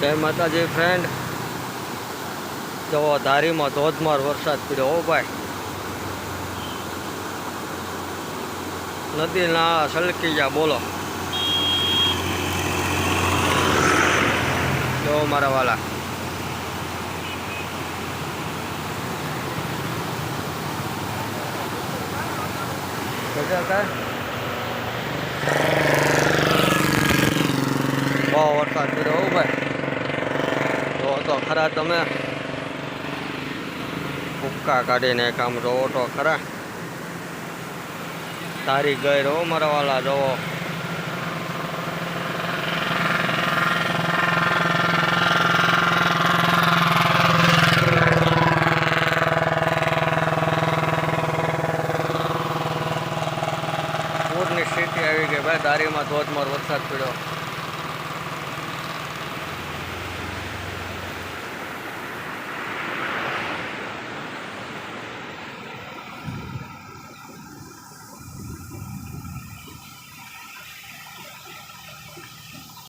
જય માતાજી ફ્રેન્ડ જવો ધારીમાં ધોધમાર વરસાદ પડ્યો હો ભાઈ. નદી ના સલકી ગયા, બોલો. જવો મારા વાલા. બહુ વરસાદ પડ્યો હો ભાઈ. તો ખરા તમે. ઉપકા કાઢીને કામ જોવો તો ખરા. તારી ગઈ રહો મરવાલા વાલા, જોવો. પૂરની સ્થિતિ આવી ગઈ ભાઈ, દારીમાં ધોધમાર વરસાદ પડ્યો.